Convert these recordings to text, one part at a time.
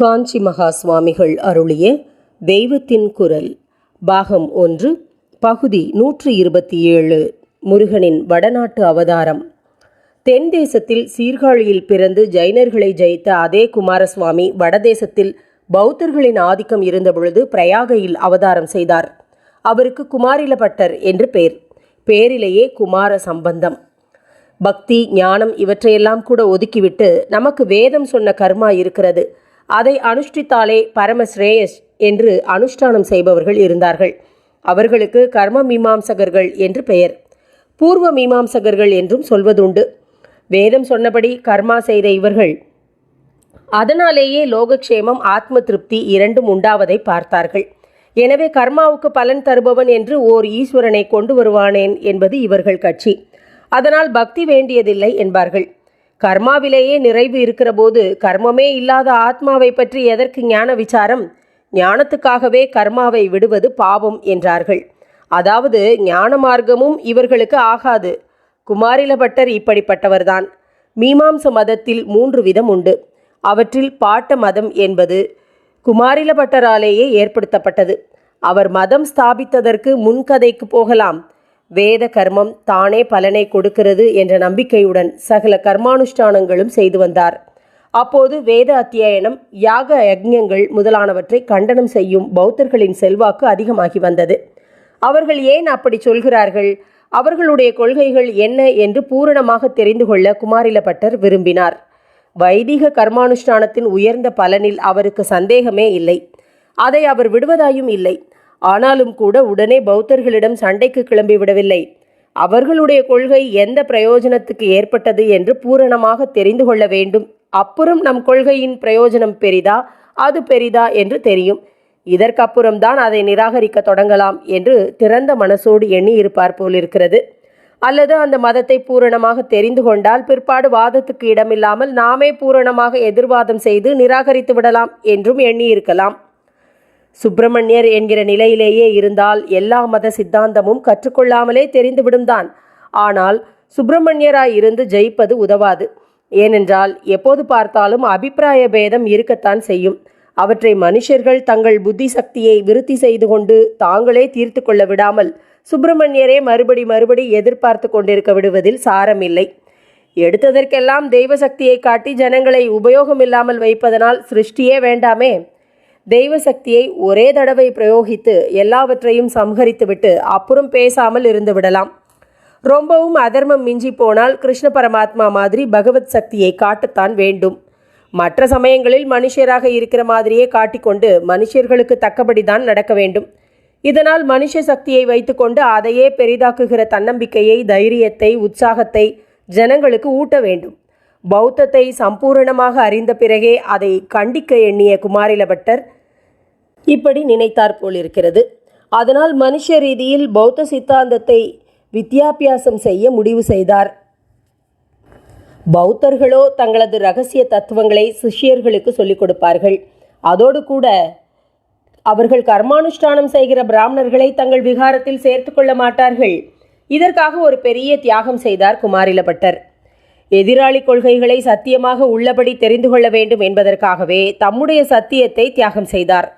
காஞ்சி மகா சுவாமிகள் அருளிய தெய்வத்தின் குரல் பாகம் ஒன்று பகுதி நூற்றி இருபத்தி ஏழு முருகனின் வடநாட்டு அவதாரம். தென் தேசத்தில் சீர்காழியில் பிறந்து ஜைனர்களை ஜெயித்த அதே குமாரசுவாமி வடதேசத்தில் பௌத்தர்களின் ஆதிக்கம் இருந்தபொழுது பிரயாகையில் அவதாரம் செய்தார். அவருக்கு குமாரிலபட்டர் என்று பெயர் பேரிலேயே குமார சம்பந்தம். பக்தி ஞானம் இவற்றையெல்லாம் கூட ஒதுக்கிவிட்டு நமக்கு வேதம் சொன்ன கர்மா இருக்கிறது. அதை அனுஷ்டித்தாலே பரமஸ்ரேயஸ் என்று அனுஷ்டானம் செய்பவர்கள் இருந்தார்கள். அவர்களுக்கு கர்ம மீமாம்சகர்கள் என்று பெயர். பூர்வ மீமாம்சகர்கள் என்றும் சொல்வதுண்டு. வேதம் சொன்னபடி கர்மா செய்த இவர்கள் அதனாலேயே லோகக்ஷேமம் ஆத்ம திருப்தி இரண்டும் உண்டாவதை பார்த்தார்கள். எனவே கர்மாவுக்கு பலன் தருபவன் என்று ஓர் ஈஸ்வரனை கொண்டு வருவானேன் என்பது இவர்கள் கட்சி. அதனால் பக்தி வேண்டியதில்லை என்பார்கள். கர்மாவிலேயே நிறைவு இருக்கிற போது கர்மமே இல்லாத ஆத்மாவை பற்றி எதற்கு ஞான விசாரம்? ஞானத்துக்காகவே கர்மாவை விடுவது பாவம் என்றார்கள். அதாவது ஞான மார்க்கமும் இவர்களுக்கு ஆகாது. குமாரிலபட்டர் இப்படிப்பட்டவர்தான். மீமாம்ச மதத்தில் மூன்று விதம் உண்டு. அவற்றில் பாட்ட மதம் என்பது குமாரிலபட்டராலேயே ஏற்படுத்தப்பட்டது. அவர் மதம் ஸ்தாபித்ததற்கு முன்கதைக்கு போகலாம். வேத கர்மம் தானே பலனை கொடுக்கிறது என்ற நம்பிக்கையுடன் சகல கர்மானுஷ்டானங்களும் செய்து வந்தார். அப்போது வேத அத்தியாயனம் யாக யஜ்ஞங்கள் முதலானவற்றை கண்டனம் செய்யும் பௌத்தர்களின் செல்வாக்கு அதிகமாகி வந்தது. அவர்கள் ஏன் அப்படி சொல்கிறார்கள்? அவர்களுடைய கொள்கைகள் என்ன என்று பூரணமாக தெரிந்து கொள்ள குமாரிலபட்டர் விரும்பினார். வைதிக கர்மானுஷ்டானத்தின் உயர்ந்த பலனில் அவருக்கு சந்தேகமே இல்லை. அதை அவர் விடுவதாயும் இல்லை. ஆனாலும் கூட உடனே பௌத்தர்களிடம் சண்டைக்கு கிளம்பி விடவில்லை. அவர்களுடைய கொள்கை எந்த பிரயோஜனத்துக்கு ஏற்பட்டது என்று பூரணமாக தெரிந்து கொள்ள வேண்டும். அப்புறம் நம் கொள்கையின் பிரயோஜனம் பெரிதா? அது பெரிதா என்று தெரியும். இதற்கப்புறம்தான் அதை நிராகரிக்க தொடங்கலாம் என்று திறந்த மனசோடு எண்ணி இருப்பார் போலிருக்கிறது. அல்லது அந்த மதத்தை பூரணமாக தெரிந்து கொண்டால் பிற்பாடு வாதத்துக்கு இடமில்லாமல் நாமே பூரணமாக எதிர்வாதம் செய்து நிராகரித்து விடலாம் என்றும் எண்ணியிருக்கலாம். சுப்பிரமணியர் என்கிற நிலையிலேயே இருந்தால் எல்லா மத சித்தாந்தமும் கற்றுக்கொள்ளாமலே தெரிந்துவிடும்தான். ஆனால் சுப்பிரமணியராய் இருந்து ஜெயிப்பது உதவாது. ஏனென்றால் எப்போது பார்த்தாலும் அபிப்பிராய பேதம் இருக்கத்தான் செய்யும். அவற்றை மனுஷர்கள் தங்கள் புத்தி சக்தியை விருத்தி செய்து கொண்டு தாங்களே தீர்த்து கொள்ள விடாமல் சுப்பிரமணியரே மறுபடி மறுபடி எதிர்பார்த்து கொண்டிருக்க விடுவதில் சாரமில்லை. எடுத்ததற்கெல்லாம் தெய்வ சக்தியை காட்டி ஜனங்களை உபயோகமில்லாமல் வைப்பதனால் சிருஷ்டியே வேண்டாமே. தெய்வ சக்தியை ஒரே தடவை பிரயோகித்து எல்லாவற்றையும் சம்ஹரித்துவிட்டு அப்புறம் பேசாமல் இருந்து விடலாம். ரொம்பவும் அதர்மம் மிஞ்சி போனால் கிருஷ்ண பரமாத்மா மாதிரி பகவத் சக்தியை காட்டத்தான் வேண்டும். மற்ற சமயங்களில் மனுஷராக இருக்கிற மாதிரியே காட்டிக்கொண்டு மனுஷர்களுக்கு தக்கபடிதான் நடக்க வேண்டும். இதனால் மனுஷ சக்தியை வைத்துக்கொண்டு அதையே பெரிதாக்குகிற தன்னம்பிக்கையை தைரியத்தை உற்சாகத்தை ஜனங்களுக்கு ஊட்ட வேண்டும். பௌத்தத்தை சம்பூரணமாக அறிந்த பிறகே அதை கண்டிக்க எண்ணிய குமாரிலபட்டர் இப்படி நினைத்தார் போலிருக்கிறது. அதனால் மனுஷ ரீதியில் பௌத்த சித்தாந்தத்தை வித்தியாபியாசம் செய்ய முடிவு செய்தார். பௌத்தர்களோ தங்களது ரகசிய தத்துவங்களை சிஷ்யர்களுக்கு சொல்லிக் கொடுப்பார்கள். அதோடு கூட அவர்கள் கர்மானுஷ்டானம் செய்கிற பிராமணர்களை தங்கள் விகாரத்தில் சேர்த்து கொள்ள மாட்டார்கள். இதற்காக ஒரு பெரிய தியாகம் செய்தார் குமாரிலபட்டர் எதிராளி கொள்கைகளை சத்தியமாக உள்ளபடி தெரிந்து கொள்ள வேண்டும் என்பதற்காகவே தம்முடைய சத்தியத்தை தியாகம் செய்தார்.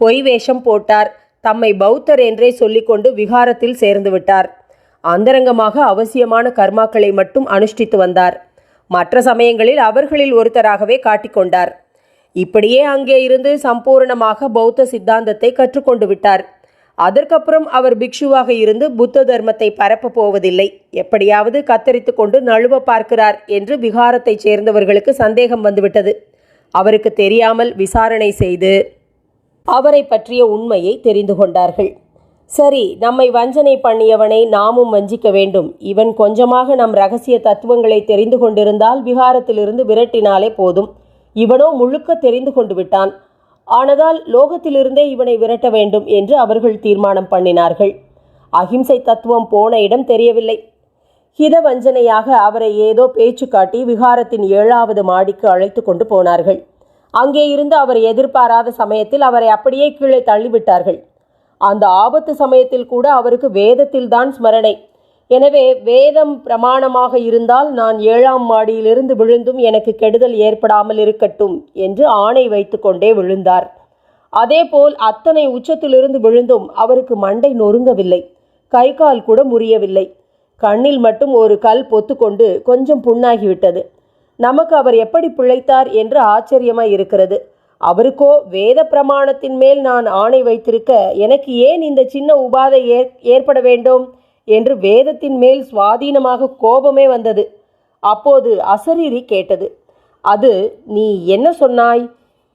பொய் வேஷம் போட்டார். தம்மை பௌத்தர் என்றே சொல்லிக்கொண்டு விகாரத்தில் சேர்ந்து விட்டார். அந்தரங்கமாக அவசியமான கர்மாக்களை மட்டும் அனுஷ்டித்து வந்தார். மற்ற சமயங்களில் அவர்களில் ஒருத்தராகவே காட்டிக்கொண்டார் இப்படியே அங்கே இருந்து சம்பூர்ணமாக பௌத்த சித்தாந்தத்தை கற்றுக்கொண்டு விட்டார். அதற்கப்புறம் அவர் பிக்ஷுவாக இருந்து புத்த தர்மத்தை பரப்பப் போவதில்லை. எப்படியாவது கத்தரித்து கொண்டு நழுவ பார்க்கிறார் என்று விகாரத்தைச் சேர்ந்தவர்களுக்கு சந்தேகம் வந்துவிட்டது. அவருக்கு தெரியாமல் விசாரணை செய்து அவரை பற்றிய உண்மையை தெரிந்து கொண்டார்கள். சரி நம்மை வஞ்சனை பண்ணியவனை நாமும் வஞ்சிக்க வேண்டும். இவன் கொஞ்சமாக நம் ரகசிய தத்துவங்களை தெரிந்து கொண்டிருந்தால் விகாரத்திலிருந்து விரட்டினாலே போதும். இவனோ முழுக்க தெரிந்து கொண்டு விட்டான். ஆனதால் லோகத்திலிருந்தே இவனை விரட்ட வேண்டும் என்று அவர்கள் தீர்மானம் பண்ணினார்கள். அகிம்சை தத்துவம் போன இடம் தெரியவில்லை. ஹித வஞ்சனையாக அவரை ஏதோ பேச்சு காட்டி விகாரத்தின் ஏழாவது மாடிக்கு அழைத்து கொண்டு போனார்கள். அங்கே இருந்து அவர் எதிர்பாராத சமயத்தில் அவரை அப்படியே கீழே தள்ளிவிட்டார்கள். அந்த ஆபத்து சமயத்தில் கூட அவருக்கு வேதத்தில்தான் ஸ்மரணை. எனவே வேதம் பிரமாணமாக இருந்தால் நான் ஏழாம் மாடியிலிருந்து விழுந்தும் எனக்கு கெடுதல் ஏற்படாமல் இருக்கட்டும் என்று ஆணை வைத்துக்கொண்டே விழுந்தார். அதேபோல் அத்தனை உச்சத்திலிருந்து விழுந்தும் அவருக்கு மண்டை நொறுங்கவில்லை. கை கால் கூட முறியவில்லை. கண்ணில் மட்டும் ஒரு கல் பொத்துக்கொண்டு கொஞ்சம் புண்ணாகிவிட்டது. நமக்கு அவர் எப்படி பிழைத்தார் என்று ஆச்சரியமாய் இருக்கிறது. அவருக்கோ வேத பிரமாணத்தின் மேல் நான் ஆணை வைத்திருக்க எனக்கு ஏன் இந்த சின்ன உபாதை ஏற்பட வேண்டும்? என்று வேதத்தின் மேல் சுவாதீனமாக கோபமே வந்தது. அப்போது அசரீரி கேட்டது அது நீ என்ன சொன்னாய்?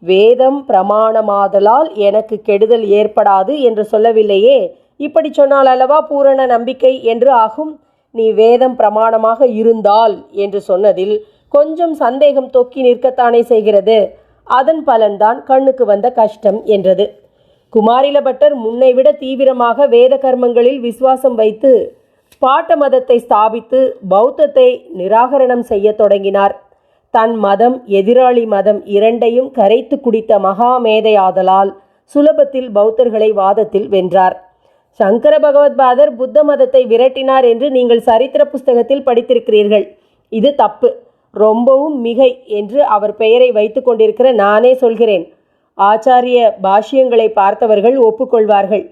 வேதம் பிரமாணமாதலால் எனக்கு கெடுதல் ஏற்படாது என்று சொல்லவில்லையே. இப்படி சொன்னால் அல்லவா பூரண நம்பிக்கை என்று ஆகும்? நீ வேதம் பிரமாணமாக இருந்தால் என்று சொன்னதில் கொஞ்சம் சந்தேகம் தொக்கி நிற்கத்தானே செய்கிறது. அதன் பலன்தான் கண்ணுக்கு வந்த கஷ்டம் என்றது. குமாரில பட்டர் முன்னை விட தீவிரமாக வேத கர்மங்களில் விசுவாசம் வைத்து பாட்ட மதத்தை ஸ்தாபித்து பௌத்தத்தை நிராகரணம் செய்யத் தொடங்கினார். தன் மதம் எதிராளி மதம் இரண்டையும் கரைத்து குடித்த மகா மேதையாதலால் சுலபத்தில் பௌத்தர்களை வாதத்தில் வென்றார். சங்கர பகவத்பாதர் புத்த மதத்தை விரட்டினார் என்று நீங்கள் சரித்திர புஸ்தகத்தில் படித்திருக்கிறீர்கள். இது தப்பு. ரொம்பவும் மிகை என்று அவர் பெயரை வைத்து கொண்டிருக்கிற நானே சொல்கிறேன். ஆச்சாரிய பாஷ்யங்களை பார்த்தவர்கள் ஒப்புக்கொள்வார்கள்.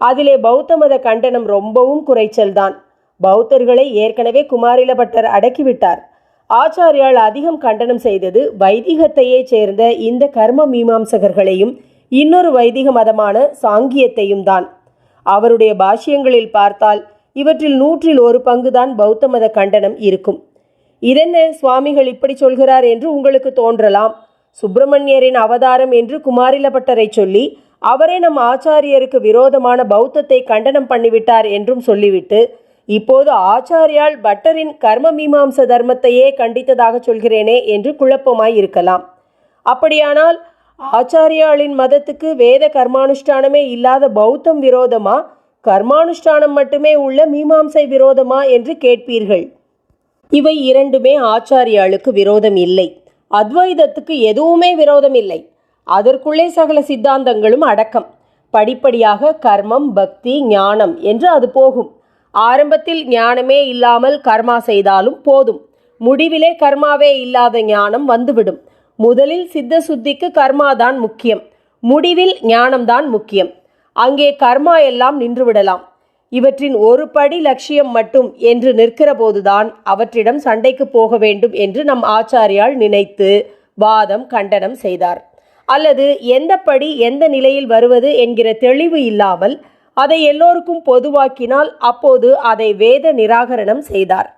அதிலே பௌத்த மத கண்டனம் ரொம்பவும் குறைச்சல்தான். பௌத்தர்களை ஏற்கனவே குமாரிலபட்டர் அடக்கிவிட்டார். ஆச்சாரியால் அதிகம் கண்டனம் செய்தது வைதிகத்தையே சேர்ந்த இந்த கர்ம மீமாம்சகர்களையும் இன்னொரு வைதிக மதமான சாங்கியத்தையும் தான் அவருடைய பாஷ்யங்களில் பார்த்தால் இவற்றில் நூற்றில் ஒரு பங்குதான் பௌத்த மத கண்டனம் இருக்கும். இதென்ன சுவாமிகள் இப்படி சொல்கிறார் என்று உங்களுக்கு தோன்றலாம். சுப்பிரமணியரின் அவதாரம் என்று குமாரிலபட்டரை சொல்லி அவரே நம் ஆச்சாரியருக்கு விரோதமான பௌத்தத்தை கண்டனம் பண்ணிவிட்டார் என்றும் சொல்லிவிட்டு இப்போது ஆச்சாரியால் பட்டரின் கர்ம மீமாம்ச தர்மத்தையே கண்டித்ததாக சொல்கிறேனே என்று குழப்பமாய் இருக்கலாம். அப்படியானால் ஆச்சாரியாளின் மதத்துக்கு வேத கர்மானுஷ்டானமே இல்லாத பௌத்தம் விரோதமா? கர்மானுஷ்டானம் மட்டுமே உள்ள மீமாம்சை விரோதமா என்று கேட்பீர்கள். இவை இரண்டுமே ஆச்சாரியாளுக்கு விரோதம் இல்லை. அத்வைதத்துக்கு எதுவுமே விரோதம் இல்லை அதற்குள்ளே சகல சித்தாந்தங்களும் அடக்கம். படிப்படியாக கர்மம் பக்தி ஞானம் என்று அது போகும். ஆரம்பத்தில் ஞானமே இல்லாமல் கர்மா செய்தாலும் போதும். முடிவிலே கர்மாவே இல்லாத ஞானம் வந்துவிடும். முதலில் சித்த சுத்திக்கு கர்மாதான் முக்கியம். முடிவில் ஞானம்தான் முக்கியம். அங்கே கர்மா எல்லாம் நின்றுவிடலாம். இவற்றின் ஒரு படி லட்சியம் மட்டும் என்று நிற்கிற போதுதான் அவற்றிடம் சண்டைக்கு போக வேண்டும் என்று நம் ஆச்சாரியால் நினைத்து வாதம் கண்டனம் செய்தார். அல்லது எந்த படி எந்த நிலையில் வருவது என்கிற தெளிவு இல்லாமல் அதை எல்லோருக்கும் பொதுவாக்கினால் அப்போது அதை வேத நிராகரணம் செய்தார்.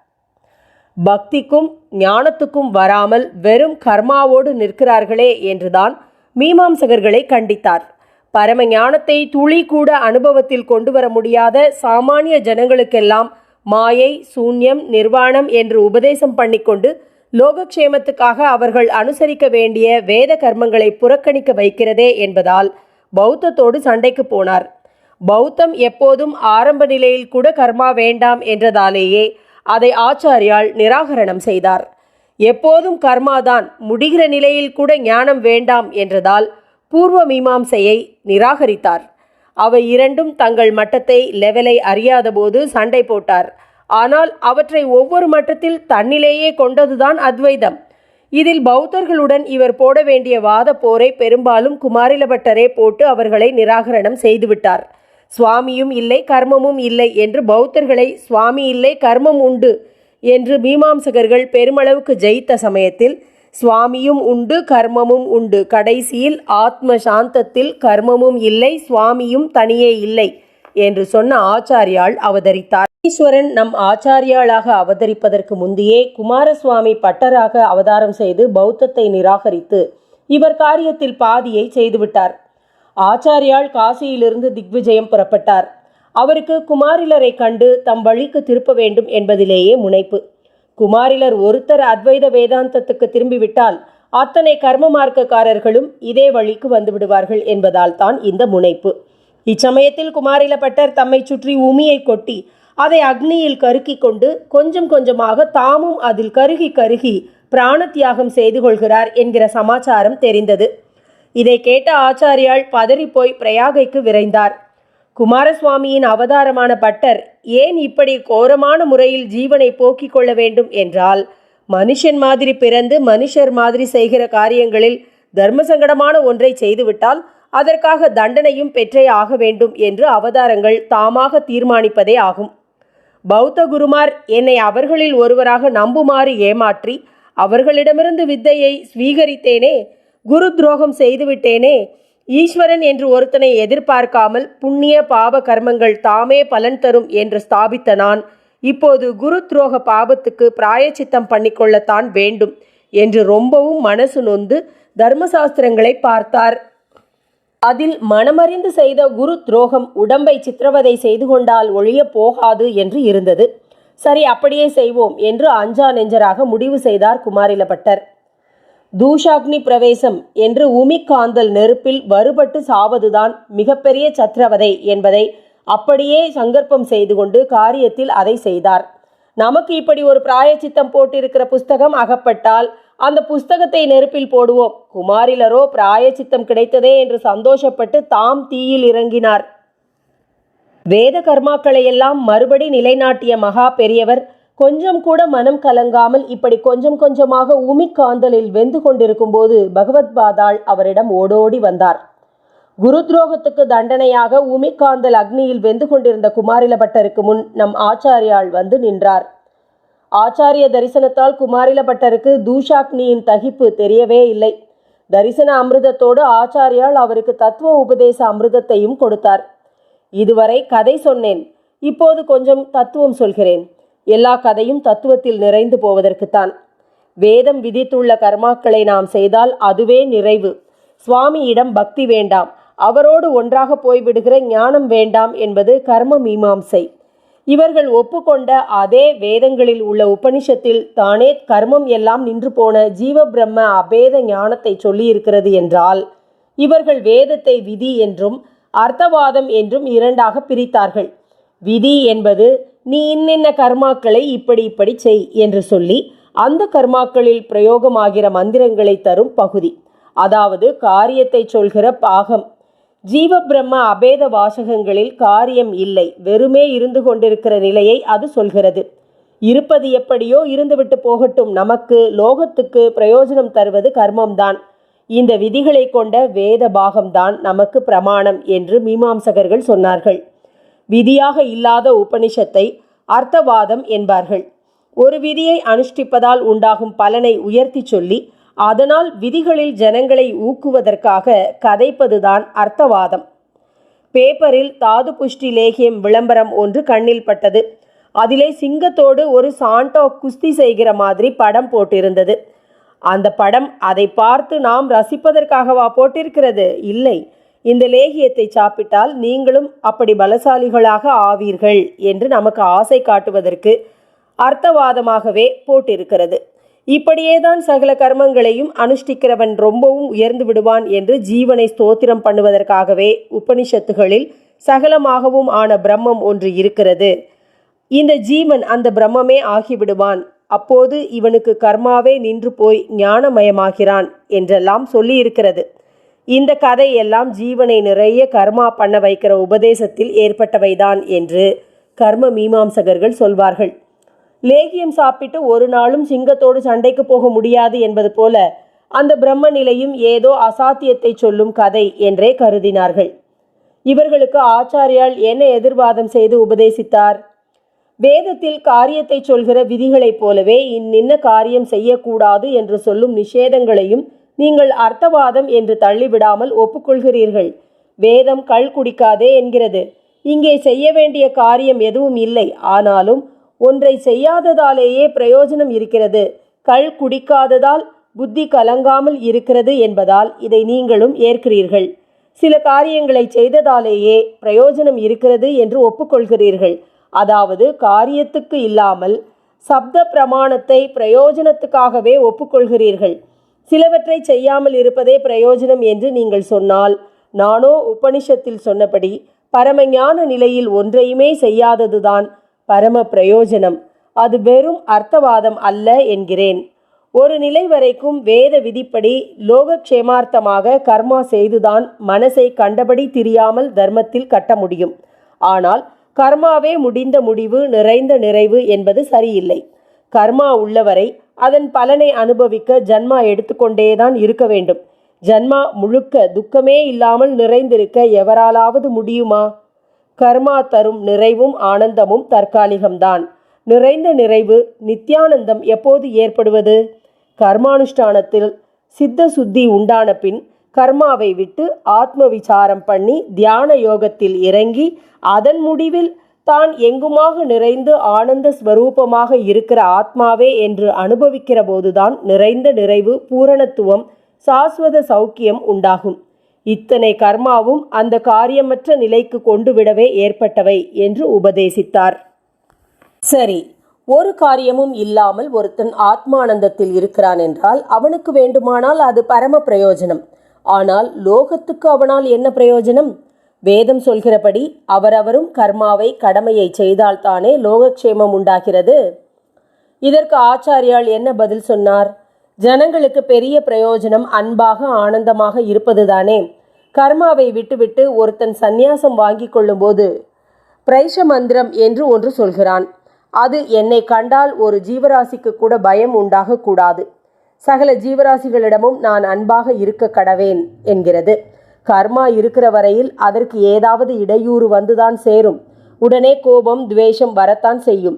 பக்திக்கும் ஞானத்துக்கும் வராமல் வெறும் கர்மாவோடு நிற்கிறார்களே என்றுதான் மீமாம்சகர்களை கண்டித்தார். பரம ஞானத்தை துளி கூட அனுபவத்தில் கொண்டு வர முடியாத சாமானிய ஜனங்களுக்கெல்லாம் மாயை சூன்யம் நிர்வாணம் என்று உபதேசம் பண்ணிக்கொண்டு லோகக்ஷேமத்துக்காக அவர்கள் அனுசரிக்க வேண்டிய வேத கர்மங்களை புறக்கணிக்க வைக்கிறதே என்பதால் பௌத்தத்தோடு சண்டைக்கு போனார். பௌத்தம் எப்போதும் ஆரம்ப நிலையில் கூட கர்மா வேண்டாம் என்றதாலேயே அதை ஆச்சாரியால் நிராகரணம் செய்தார். எப்போதும் கர்மாதான் முடிகிற நிலையில் கூட ஞானம் வேண்டாம் என்றதால் பூர்வ மீமாம்சையை நிராகரித்தார். அவை இரண்டும் தங்கள் மட்டத்தை லெவலை அறியாதபோது சண்டை போட்டார். ஆனால் அவற்றை ஒவ்வொரு மட்டத்தில் தன்னிலேயே கொண்டதுதான் அத்வைதம். இதில் பௌத்தர்களுடன் இவர் போட வேண்டிய வாத போரை பெரும்பாலும் குமாரிலபட்டரே போட்டு அவர்களை நிராகரணம் செய்துவிட்டார். சுவாமியும் இல்லை கர்மமும் இல்லை என்று பௌத்தர்களை சுவாமி இல்லை கர்மம் உண்டு என்று மீமாம்சகர்கள் பெருமளவுக்கு ஜெயித்த சமயத்தில் சுவாமியும் உண்டு கர்மமும் உண்டு. கடைசியில் ஆத்ம சாந்தத்தில் கர்மமும் இல்லை சுவாமியும் தனியே இல்லை என்று சொன்ன ஆச்சாரியால் அவதரித்தார். ஈஸ்வரன் நம் ஆச்சாரியாளாக அவதரிப்பதற்கு முந்தையே குமாரசுவாமி பட்டராக அவதாரம் செய்து பௌத்தத்தை நிராகரித்து இவர் காரியத்தில் பாதியை செய்துவிட்டார். ஆச்சாரியால் காசியிலிருந்து திக்விஜயம் புறப்பட்டார். அவருக்கு குமாரிலரை கண்டு தம் வழிக்கு திருப்ப வேண்டும் என்பதிலேயே முனைப்பு. குமாரிலர் ஒருத்தர் அத்வைத வேதாந்தத்துக்கு திரும்பிவிட்டால் அத்தனை கர்ம மார்க்கக்காரர்களும் இதே வழிக்கு வந்துவிடுவார்கள் என்பதால் தான் இந்த முனைப்பு. இச்சமயத்தில் குமாரில பட்டர் தம்மை சுற்றி உமியை கொட்டி அதை அக்னியில் கருக்கி கொண்டு கொஞ்சம் கொஞ்சமாக தாமும் அதில் கருகி கருகி பிராண தியாகம் செய்து கொள்கிறார் என்கிற சமாச்சாரம் தெரிந்தது. இதை கேட்ட ஆச்சாரியால் பதறிப்போய் பிரயாகைக்கு விரைந்தார். குமாரசுவாமியின் அவதாரமான பட்டர் ஏன் இப்படி கோரமான முறையில் ஜீவனை போக்கிக் கொள்ள வேண்டும் என்றால் மனுஷன் மாதிரி பிறந்து மனுஷர் மாதிரி செய்கிற காரியங்களில் தர்ம சங்கடமான ஒன்றை செய்துவிட்டால் அதற்காக தண்டனையும் பெற்றே ஆக வேண்டும் என்று அவதாரங்கள் தாமாக தீர்மானிப்பதே ஆகும். பௌத்த குருமார் என்னை அவர்களில் ஒருவராக நம்புமாறு ஏமாற்றி அவர்களிடமிருந்து வித்தையை ஸ்வீகரித்தேனே குரு துரோகம் செய்துவிட்டேனே ஈஸ்வரன் என்று ஒருத்தனை எதிர்பார்க்காமல் புண்ணிய பாப கர்மங்கள் தாமே பலன் தரும் என்று ஸ்தாபித்த நான் இப்போது குரு துரோக பாபத்துக்கு பிராயச்சித்தம் பண்ணிக்கொள்ளத்தான் வேண்டும் என்று ரொம்பவும் மனசு நொந்து தர்மசாஸ்திரங்களை பார்த்தார். அதில் மனமறிந்து செய்த குரு துரோகம் உடம்பை சித்திரவதை செய்து கொண்டால் ஒழிய போகாது என்று இருந்தது. சரி அப்படியே செய்வோம் என்று அஞ்சா நெஞ்சராக முடிவு செய்தார் குமாரிலபட்டர். தூஷாக்னி பிரவேசம் என்று உமிக்காந்தல் நெருப்பில் வருபட்டு சாவதுதான் மிகப்பெரிய சத்திரவதை என்பதை அப்படியே சங்கற்பம் செய்து கொண்டு காரியத்தில் அதை செய்தார். நமக்கு இப்படி ஒரு பிராயச்சித்தம் போட்டிருக்கிற புஸ்தகம் அகப்பட்டால் அந்த புஸ்தகத்தை நெருப்பில் போடுவோம். குமாரிலரோ பிராயச்சித்தம் கிடைத்ததே என்று சந்தோஷப்பட்டு தாம் தீயில் இறங்கினார். வேத கர்மாக்களை எல்லாம் மறுபடி நிலைநாட்டிய மகா பெரியவர் கொஞ்சம் கூட மனம் கலங்காமல் இப்படி கொஞ்சம் கொஞ்சமாக உமிக்காந்தலில் வெந்து கொண்டிருக்கும் போது பகவத் பாதாள் அவரிடம் ஓடோடி வந்தார். குரு துரோகத்துக்கு தண்டனையாக உமிக்காந்தல் அக்னியில் வெந்து கொண்டிருந்த குமாரிலபட்டருக்கு முன் நம் ஆச்சாரியாள் வந்து நின்றார். ஆச்சாரிய தரிசனத்தால் குமாரிலபட்டருக்கு தூஷாக்னியின் தகிப்பு தெரியவே இல்லை. தரிசன அமிர்தத்தோடு ஆச்சாரியால் அவருக்கு தத்துவ உபதேச அமிர்தத்தையும் கொடுத்தார். இதுவரை கதை சொன்னேன். இப்போது கொஞ்சம் தத்துவம் சொல்கிறேன். எல்லா கதையும் தத்துவத்தில் நிறைந்து போவதற்குத்தான். வேதம் விதித்துள்ள கர்மாக்களை நாம் செய்தால் அதுவே நிறைவு. சுவாமியிடம் பக்தி வேண்டாம். அவரோடு ஒன்றாக போய்விடுகிற ஞானம் வேண்டாம் என்பது கர்ம மீமாம்சை. இவர்கள் ஒப்புக்கொண்ட அதே வேதங்களில் உள்ள உபனிஷத்தில் தானே கர்மம் எல்லாம் நின்று போன ஜீவ பிரம்ம அபேத ஞானத்தை சொல்லியிருக்கிறது என்றால் இவர்கள் வேதத்தை விதி என்றும் அர்த்தவாதம் என்றும் இரண்டாக பிரித்தார்கள். விதி என்பது நீ இன்னின்ன கர்மாக்களை இப்படி இப்படி செய் என்று சொல்லி அந்த கர்மாக்களில் பிரயோகமாகிற மந்திரங்களை தரும் பகுதி. அதாவது காரியத்தை சொல்கிற பாகம். ஜீவ பிரம்ம அபேத வாசகங்களில் காரியம் இல்லை. வெறுமே இருந்து கொண்டிருக்கிற நிலையை அது சொல்கிறது. இருப்பது எப்படியோ இருந்துவிட்டு போகட்டும். நமக்கு லோகத்துக்கு பிரயோஜனம் தருவது கர்மம்தான். இந்த விதிகளை கொண்ட வேத பாகம்தான் நமக்கு பிரமாணம் என்று மீமாம்சகர்கள் சொன்னார்கள். விதியாக இல்லாத உபனிஷத்தை அர்த்தவாதம் என்பார்கள். ஒரு விதியை அனுஷ்டிப்பதால் உண்டாகும் பலனை உயர்த்தி சொல்லி அதனால் விதிகளில் ஜனங்களை ஊக்குவதற்காக கதைப்பதுதான் அர்த்தவாதம். பேப்பரில் தாது புஷ்டி லேகியம் விளம்பரம் ஒன்று கண்ணில் பட்டது. அதிலே சிங்கத்தோடு ஒரு சாண்டோ குஸ்தி செய்கிற மாதிரி படம் போட்டிருந்தது. அந்த படம் அதை பார்த்து நாம் ரசிப்பதற்காகவா போட்டிருக்கிறது? இல்லை. இந்த லேகியத்தை சாப்பிட்டால் நீங்களும் அப்படி பலசாலிகளாக ஆவீர்கள் என்று நமக்கு ஆசை காட்டுவதற்கு அர்த்தவாதமாகவே போட்டிருக்கிறது. இப்படியேதான் சகல கர்மங்களையும் அனுஷ்டிக்கிறவன் ரொம்பவும் உயர்ந்து விடுவான் என்று ஜீவனை ஸ்தோத்திரம் பண்ணுவதற்காகவே உபனிஷத்துகளில் சகலமாகவும் ஆன பிரம்மம் ஒன்று இருக்கிறது. இந்த ஜீவன் அந்த பிரம்மமே ஆகிவிடுவான். அப்போது இவனுக்கு கர்மாவே நின்று போய் ஞானமயமாகிறான் என்றெல்லாம் சொல்லியிருக்கிறது. இந்த கதை எல்லாம் ஜீவனை நிறைய கர்மா பண்ண வைக்கிற உபதேசத்தில் ஏற்பட்டவைதான் என்று கர்ம மீமாம்சகர்கள் சொல்வார்கள். லேகியம் சாப்பிட்டு ஒரு நாளும் சிங்கத்தோடு சண்டைக்கு போக முடியாது என்பது போல அந்த பிரம்ம நிலையும் ஏதோ அசாத்தியத்தை சொல்லும் கதை என்றே கருதினார்கள். இவர்களுக்கு ஆச்சாரியால் என்ன எதிர்வாதம் செய்து உபதேசித்தார்? வேதத்தில் காரியத்தை சொல்கிற விதிகளைப் போலவே இன்னின்ன காரியம் செய்யக்கூடாது என்று சொல்லும் நிஷேதங்களையும் நீங்கள் அர்த்தவாதம் என்று தள்ளிவிடாமல் ஒப்புக்கொள்கிறீர்கள். வேதம் கள் குடிக்காதே என்கிறது. இங்கே செய்ய வேண்டிய காரியம் எதுவும் இல்லை. ஆனாலும் ஒன்றை செய்யாததாலேயே பிரயோஜனம் இருக்கிறது. கள் குடிக்காததால் புத்தி கலங்காமல் இருக்கிறது என்பதால் இதை நீங்களும் ஏற்கிறீர்கள். சில காரியங்களை செய்ததாலேயே பிரயோஜனம் இருக்கிறது என்று ஒப்புக்கொள்கிறீர்கள். அதாவது காரியத்துக்கு இல்லாமல் சப்த பிரமாணத்தை பிரயோஜனத்துக்காகவே ஒப்புக்கொள்கிறீர்கள். சிலவற்றை செய்யாமல் இருப்பதே பிரயோஜனம் என்று நீங்கள் சொன்னால். நானோ உபனிஷத்தில் சொன்னபடி பரமஞான நிலையில் ஒன்றையுமே செய்யாததுதான் பரம பிரயோஜனம். அது வெறும் அர்த்தவாதம் அல்ல என்கிறேன். ஒரு நிலை வரைக்கும் வேத விதிப்படி லோகக்ஷேமார்த்தமாக கர்மா செய்துதான் மனசை கண்டபடி திரியாமல் தர்மத்தில் கட்ட முடியும். ஆனால் கர்மாவே முடிந்த முடிவு நிறைந்த நிறைவு என்பது சரியில்லை. கர்மா உள்ளவரை அதன் பலனை அனுபவிக்க ஜன்மா எடுத்துக்கொண்டேதான் இருக்க வேண்டும். ஜன்மா முழுக்க துக்கமே இல்லாமல் நிறைந்திருக்க எவராலாவது முடியுமா? கர்மா தரும் நிறைவும் ஆனந்தமும் தற்காலிகம்தான். நிறைந்த நிறைவு நித்யானந்தம் எப்போது ஏற்படுவது? கர்மானுஷ்டானத்தில் சித்த சுத்தி உண்டான பின் கர்மாவை விட்டு ஆத்ம விசாரம் பண்ணி தியான யோகத்தில் இறங்கி அதன் முடிவில் தான் எங்குமாக நிறைந்து ஆனந்த ஸ்வரூபமாக இருக்கிற ஆத்மாவே என்று அனுபவிக்கிற போதுதான் நிறைந்த நிறைவு பூரணத்துவம் சாஸ்வத சௌக்கியம் உண்டாகும். இத்தனை கர்மாவும் அந்த காரியமற்ற நிலைக்கு கொண்டு விடவே ஏற்பட்டவை என்று உபதேசித்தார். சரி ஒரு காரியமும் இல்லாமல் ஒருத்தன் ஆத்மானந்தத்தில் இருக்கிறான் என்றால் அவனுக்கு வேண்டுமானால் அது பரம பிரயோஜனம். ஆனால் லோகத்துக்கு அவனால் என்ன பிரயோஜனம்? வேதம் சொல்கிறபடி அவரவரும் கர்மாவை கடமையை செய்தால்தானே லோகக்ஷேமம் உண்டாகிறது. இதற்கு ஆச்சாரியால் என்ன பதில் சொன்னார்? ஜனங்களுக்கு பெரிய பிரயோஜனம் அன்பாக ஆனந்தமாக இருப்பதுதானே. கர்மாவை விட்டுவிட்டு ஒருத்தன் சந்நியாசம் வாங்கி கொள்ளும்போது பிரைஷ மந்திரம் என்று ஒன்று சொல்கிறான். அது என்னை கண்டால் ஒரு ஜீவராசிக்கு கூட பயம் உண்டாகக்கூடாது. சகல ஜீவராசிகளிடமும் நான் அன்பாக இருக்க கடவேன் என்கிறது. கர்மா இருக்கிற வரையில் அதற்கு ஏதாவது இடையூறு வந்துதான் சேரும். உடனே கோபம் துவேஷம் வரத்தான் செய்யும்.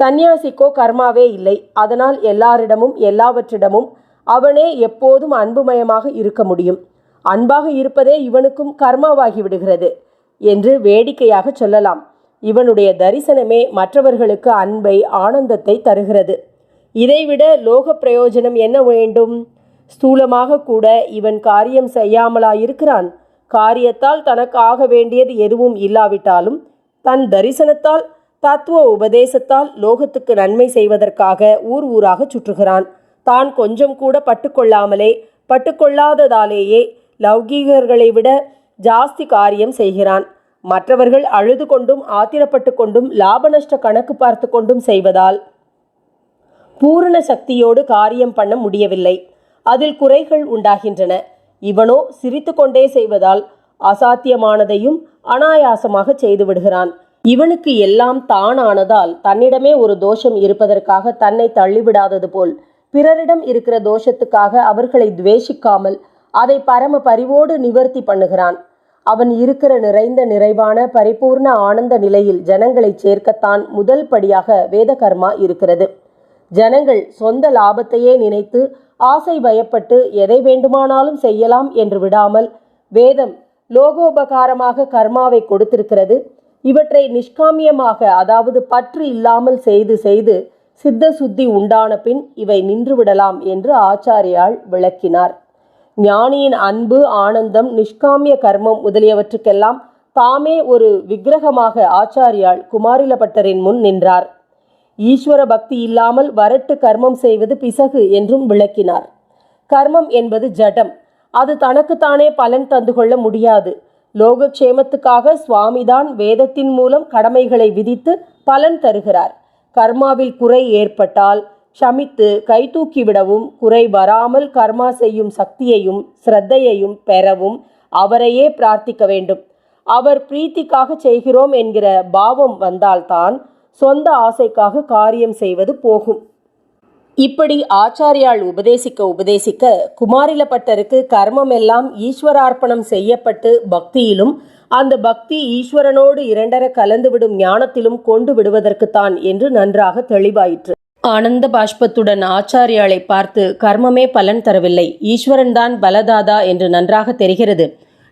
சந்நியாசிக்கோ கர்மாவே இல்லை. அதனால் எல்லாரிடமும் எல்லாவற்றிடமும் அவனே எப்போதும் அன்புமயமாக இருக்க முடியும். அன்பாக இருப்பதே இவனுக்கும் கர்மாவாகி விடுகிறது என்று வேடிக்கையாக சொல்லலாம். இவனுடைய தரிசனமே மற்றவர்களுக்கு அன்பை ஆனந்தத்தை தருகிறது. இதைவிட லோக பிரயோஜனம் என்ன வேண்டும்? ஸ்தூலமாக கூட இவன் காரியம் செய்யாமலாயிருக்கிறான். காரியத்தால் தனக்கு ஆக வேண்டியது எதுவும் இல்லாவிட்டாலும் தன் தரிசனத்தால் தத்துவ உபதேசத்தால் லோகத்துக்கு நன்மை செய்வதற்காக ஊர் ஊராக சுற்றுகிறான். தான் கொஞ்சம் கூட பட்டுக்கொள்ளாமலே பட்டுக்கொள்ளாததாலேயே லௌகீகர்களை விட ஜாஸ்தி காரியம் செய்கிறான். மற்றவர்கள் அழுது கொண்டும் ஆத்திரப்பட்டு கொண்டும் லாப நஷ்ட கணக்கு பார்த்து கொண்டும் செய்வதால் பூரண சக்தியோடு காரியம் பண்ண முடியவில்லை. அதில் குறைகள் உண்டாகின்றன. இவனோ சிரித்து கொண்டே செய்வதால் அசாத்தியமானதையும் அனாயாசமாக செய்து விடுகிறான் இவனுக்கு எல்லாம் தானானதால் தன்னிடமே ஒரு தோஷம் இருப்பதற்காக தன்னை தள்ளிவிடாதது போல் பிறரிடம் இருக்கிற தோஷத்துக்காக அவர்களை துவேஷிக்காமல் அதை பரம பரிவோடு நிவர்த்தி பண்ணுகிறான். அவன் இருக்கிற நிறைந்த நிறைவான பரிபூர்ண ஆனந்த நிலையில் ஜனங்களை சேர்க்கத்தான் முதல் படியாக வேதகர்மா இருக்கிறது. ஜனங்கள் சொந்த லாபத்தையே நினைத்து ஆசை பயப்பட்டு எதை வேண்டுமானாலும் செய்யலாம் என்று விடாமல் வேதம் லோகோபகாரமாக கர்மாவை கொடுத்திருக்கிறது. இவற்றை நிஷ்காமியமாக அதாவது பற்று இல்லாமல் செய்து செய்து சித்த சுத்தி உண்டான பின் இவை நின்றுவிடலாம் என்று ஆச்சாரியால் விளக்கினார். ஞானியின் அன்பு ஆனந்தம் நிஷ்காமிய கர்மம் முதலியவற்றுக்கெல்லாம் தாமே ஒரு விக்கிரகமாக ஆச்சாரியால் குமாரிலபட்டரின் முன் நின்றார். ஈஸ்வர பக்தி இல்லாமல் வரட்டு கர்மம் செய்வது பிசகு என்றும் விளக்கினார். கர்மம் என்பது ஜடம். அது தனக்குத்தானே பலன் தந்து கொள்ள முடியாது. லோகக்ஷேமத்துக்காக சுவாமிதான் வேதத்தின் மூலம் கடமைகளை விதித்து பலன் தருகிறார். கர்மாவில் குறை ஏற்பட்டால் ஷமித்து கைதூக்கிவிடவும் குறை வராமல் கர்மா செய்யும் சக்தியையும் ஸ்ரத்தையையும் பெறவும் அவரையே பிரார்த்திக்க வேண்டும். அவர் பிரீத்திக்காக செய்கிறோம் என்கிற பாவம் வந்தால்தான் சொந்த ஆசைக்காக காரியம் செய்வது போகும். இப்படி ஆச்சாரியால் உபதேசிக்க உபதேசிக்க குமாரிலப்பட்டருக்கு கர்மமெல்லாம் ஈஸ்வரார்ப்பணம் செய்யப்பட்டு பக்தியிலும் அந்த பக்தி ஈஸ்வரனோடு இரண்டர கலந்துவிடும் ஞானத்திலும் கொண்டு விடுவதற்குத்தான் என்று நன்றாக தெளிவாயிற்று. ஆனந்த பாஷ்பத்துடன் ஆச்சாரியாளை பார்த்து கர்மமே பலன் தரவில்லை. ஈஸ்வரன்தான் பலதாதா என்று நன்றாக தெரிகிறது.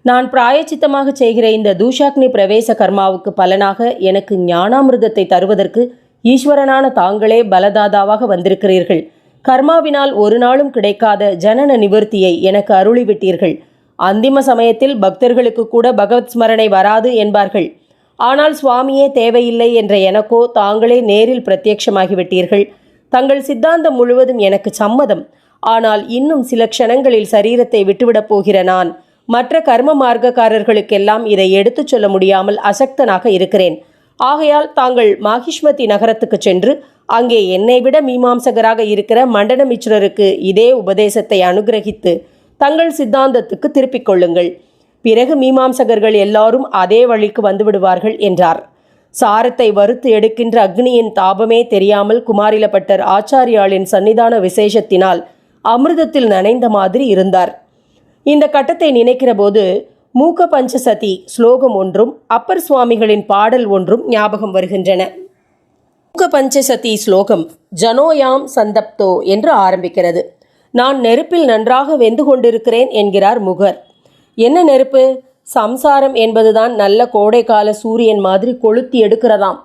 நான் பிராயச்சித்தமாக செய்கிற இந்த தூஷாக்னி பிரவேச கர்மாவுக்கு பலனாக எனக்கு ஞானாமிர்தத்தை தருவதற்கு ஈஸ்வரனான தாங்களே பலதாதாவாக வந்திருக்கிறீர்கள். கர்மாவினால் ஒரு நாளும் கிடைக்காத ஜனன நிவர்த்தியை எனக்கு அருளிவிட்டீர்கள். அந்திம சமயத்தில் பக்தர்களுக்கு கூட பகவத் ஸ்மரணை வராது என்பார்கள். ஆனால் சுவாமியே தேவையில்லை என்ற எனக்கோ தாங்களே நேரில் பிரத்யட்சமாகிவிட்டீர்கள் தங்கள் சித்தாந்தம் முழுவதும் எனக்கு சம்மதம். ஆனால் இன்னும் சில க்ஷணங்களில் சரீரத்தை விட்டுவிடப் போகிற நான் மற்ற கர்ம மார்க்கக்காரர்களுக்கெல்லாம் இதை எடுத்துச் சொல்ல முடியாமல் அசக்தனாக இருக்கிறேன். ஆகையால் தாங்கள் மாகிஷ்மதி நகரத்துக்கு சென்று அங்கே என்னை விட மீமாம்சகராக இருக்கிற மண்டன மிச்ரருக்கு இதே உபதேசத்தை அனுகிரகித்து தங்கள் சித்தாந்தத்துக்கு திருப்பிக் கொள்ளுங்கள். பிறகு மீமாம்சகர்கள் எல்லாரும் அதே வழிக்கு வந்துவிடுவார்கள் என்றார். சாரத்தை வறுத்து எடுக்கின்ற அக்னியின் தாபமே தெரியாமல் குமாரிலப்பட்டர் ஆச்சாரியாளின் சன்னிதான விசேஷத்தினால் அமிர்தத்தில் நனைந்த மாதிரி இருந்தார். இந்த கட்டத்தை நினைக்கிற போது மூக்க பஞ்சசதி ஸ்லோகம் ஒன்றும் அப்பர் சுவாமிகளின் பாடல் ஒன்றும் ஞாபகம் வருகின்றன. மூக்க பஞ்சசதி ஸ்லோகம் ஜனோயாம் சந்தப்தோ என்று ஆரம்பிக்கிறது. நான் நெருப்பில் நன்றாக வெந்து கொண்டிருக்கிறேன் என்கிறார் முகர். என்ன நெருப்பு? சம்சாரம் என்பதுதான் நல்ல கோடைக்கால சூரியன் மாதிரி கொளுத்தி எடுக்கிறதாம்.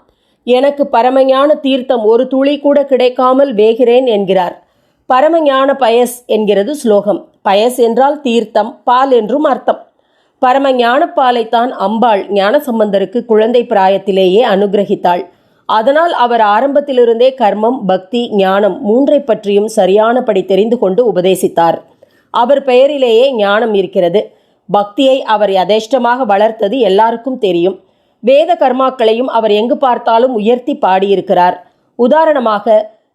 எனக்கு பரமஞான தீர்த்தம் ஒரு துளி கூட கிடைக்காமல் வேகிறேன் என்கிறார். பரமஞான பயஸ் என்கிறது ஸ்லோகம். பயஸ் என்றால் தீர்த்தம் பால் என்றும் அர்த்தம். பரம ஞானப்பாலைத்தான் அம்பாள் ஞானசம்பந்தருக்கு குழந்தை பிராயத்திலேயே அனுகிரகித்தாள். அதனால் அவர் ஆரம்பத்திலிருந்தே கர்மம் பக்தி ஞானம் மூன்றை பற்றியும் சரியானபடி தெரிந்து கொண்டு உபதேசித்தார். அவர் பெயரிலேயே ஞானம் இருக்கிறது. பக்தியை அவர் யதேஷ்டமாக வளர்த்தது எல்லாருக்கும் தெரியும். வேத கர்மாக்களையும் அவர் எங்கு பார்த்தாலும் உயர்த்தி பாடியிருக்கிறார். உதாரணமாக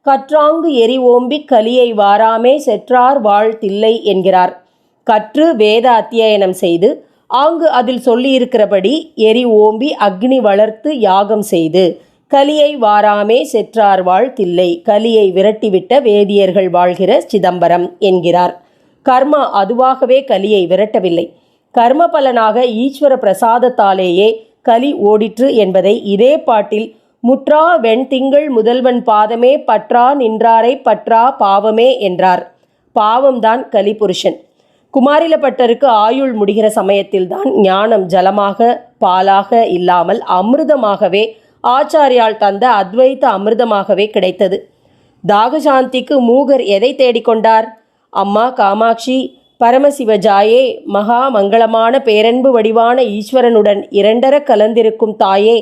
கற்றாங்கு எரி ஓம்பி கலியை வாராமே செற்றார் வாழ்த்தில்லை என்கிறார். கற்று வேத அத்தியனம் செய்து ஆங்கு அதில் சொல்லியிருக்கிறபடி எரி ஓம்பி அக்னி வளர்த்து யாகம் செய்து கலியை வாராமே செற்றார் வாழ்த்தில்லை கலியை விரட்டிவிட்ட வேதியர்கள் வாழ்கிற சிதம்பரம் என்கிறார். கர்மா அதுவாகவே கலியை விரட்டவில்லை. கர்ம பலனாக ஈஸ்வர பிரசாதத்தாலேயே கலி ஓடிற்று என்பதை இதே பாட்டில் முற்றா வெண்திங்கள் முதல்வன் பாதமே பற்றா நின்றாரை பற்றா பாவமே என்றார். பாவம்தான் கலிபுருஷன். குமாரிலப்பட்டருக்கு ஆயுள் முடிகிற சமயத்தில்தான் ஞானம் ஜலமாக பாலாக இல்லாமல் அமிர்தமாகவே ஆச்சாரியால் தந்த அத்வைத்த அமிர்தமாகவே கிடைத்தது. தாகசாந்திக்கு மூகர் எதை தேடிக்கொண்டார் அம்மா காமாட்சி பரமசிவஜாயே மகா மங்களமான பேரன்பு வடிவான ஈஸ்வரனுடன் இரண்டர கலந்திருக்கும் தாயே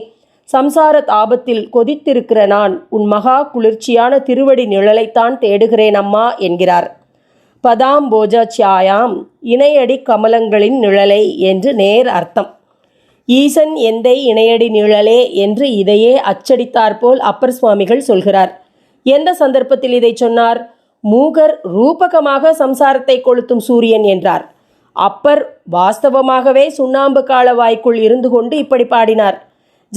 சம்சார தாபத்தில் கொதித்திருக்கிற நான் உன் மகா குளிர்ச்சியான திருவடி நிழலைத்தான் தேடுகிறேன் அம்மா என்கிறார். பதாம் போஜாச்சியாயாம் இணையடி கமலங்களின் நிழலை என்று நேர் அர்த்தம். ஈசன் எந்தை இணையடி நிழலே என்று இதையே அச்சடித்தாற்போல் அப்பர் சுவாமிகள் சொல்கிறார். எந்த சந்தர்ப்பத்தில் இதை சொன்னார்? மூகர் ரூபகமாக சம்சாரத்தை கொளுத்தும் சூரியன் என்றார். அப்பர் வாஸ்தவமாகவே சுண்ணாம்பு கால வாய்க்குள் இருந்து கொண்டு இப்படி பாடினார்.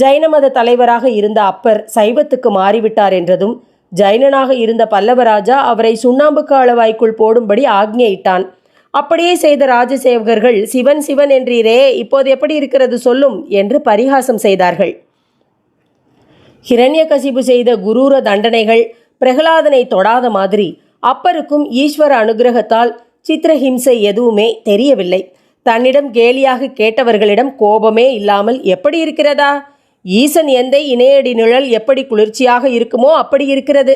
ஜைன மத தலைவராக இருந்த அப்பர் சைவத்துக்கு மாறிவிட்டார் என்றதும் ஜைனனாக இருந்த பல்லவராஜா அவரை சுண்ணாம்பு கால வாய்க்குள் போடும்படி ஆக்ஞையிட்டான். அப்படியே செய்த ராஜசேவகர்கள் சிவன் சிவன் என்றீரே இப்போது எப்படி இருக்கிறது சொல்லும்? என்று பரிகாசம் செய்தார்கள். ஹிரண்யகசிபு செய்த குரூர தண்டனைகள் பிரகலாதனை தொடாத மாதிரி அப்பருக்கும் ஈஸ்வர அனுகிரகத்தால் சித்திரஹிம்சை எதுவுமே தெரியவில்லை. தன்னிடம் கேலியாக கேட்டவர்களிடம் கோபமே இல்லாமல் எப்படி இருக்கிறதா? ஈசன் எந்தை இணையடி நிழல் எப்படி குளிர்ச்சியாக இருக்குமோ அப்படி இருக்கிறது.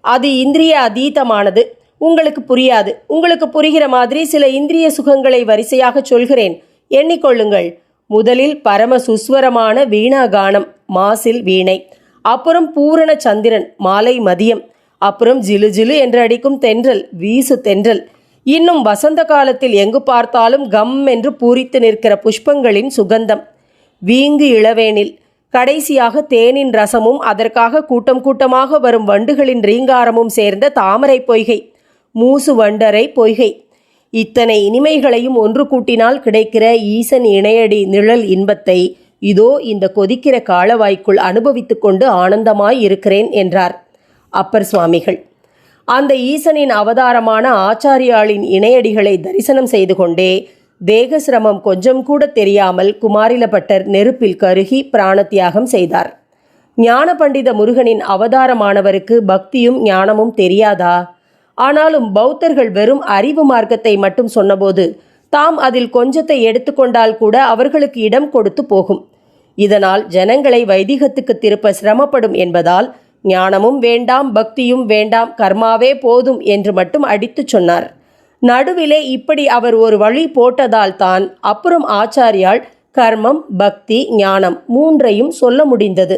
அது இந்திரிய அதீதமானது. உங்களுக்கு புரியாது. உங்களுக்கு புரிகிற மாதிரி சில இந்திரிய சுகங்களை வரிசையாக சொல்கிறேன். எண்ணிக்கொள்ளுங்கள். முதலில் பரம சுஸ்வரமான வீணா கானம் மாசில் வீணை. அப்புறம் பூரண சந்திரன் மாலை மதியம். அப்புறம் ஜிலு ஜிலு என்று அடிக்கும் தென்றல் வீசு தென்றல். இன்னும் வசந்த காலத்தில் எங்கு பார்த்தாலும் கம் என்று பூரித்து நிற்கிற புஷ்பங்களின் சுகந்தம். வீங்கு இளவேனில் கடைசியாக தேனின் ரசமும் அதற்காக கூட்டம் கூட்டமாக வரும் வண்டுகளின் ரீங்காரமும் சேர்ந்த தாமரை பொய்கை மூசு வண்டரை பொய்கை. இத்தனை இனிமைகளையும் ஒன்று கூட்டினால் கிடைக்கிற ஈசன் இணையடி நிழல் இன்பத்தை இதோ இந்த கொதிக்கிற காலவாய்க்குள் அனுபவித்து கொண்டு ஆனந்தமாய் இருக்கிறேன் என்றார் அப்பர் சுவாமிகள். அந்த ஈசனின் அவதாரமான ஆச்சாரியாளின் இணையடிகளை தரிசனம் செய்து கொண்டே தேக சிரமம் கொஞ்சம் கூட தெரியாமல் குமாரிலபட்டர் நெருப்பில் கருகி பிராணத்தியாகம் செய்தார். ஞான பண்டித முருகனின் அவதாரமானவருக்கு பக்தியும் ஞானமும் தெரியாதா? ஆனாலும் பௌத்தர்கள் வெறும் அறிவு மார்க்கத்தை மட்டும் சொன்னபோது தாம் அதில் கொஞ்சத்தை எடுத்துக்கொண்டால் கூட அவர்களுக்கு இடம் கொடுத்து போகும். இதனால் ஜனங்களை வைதிகத்துக்கு திருப்ப சிரமப்படும் என்பதால் ஞானமும் வேண்டாம் பக்தியும் வேண்டாம் கர்மாவே போதும் என்று மட்டும் அடித்துச் சொன்னார். நடுவிலே இப்படி அவர் ஒரு வழி போட்டதால் தான் அப்புறம் ஆச்சாரியால் கர்மம் பக்தி ஞானம் மூன்றையும் சொல்ல முடிந்தது.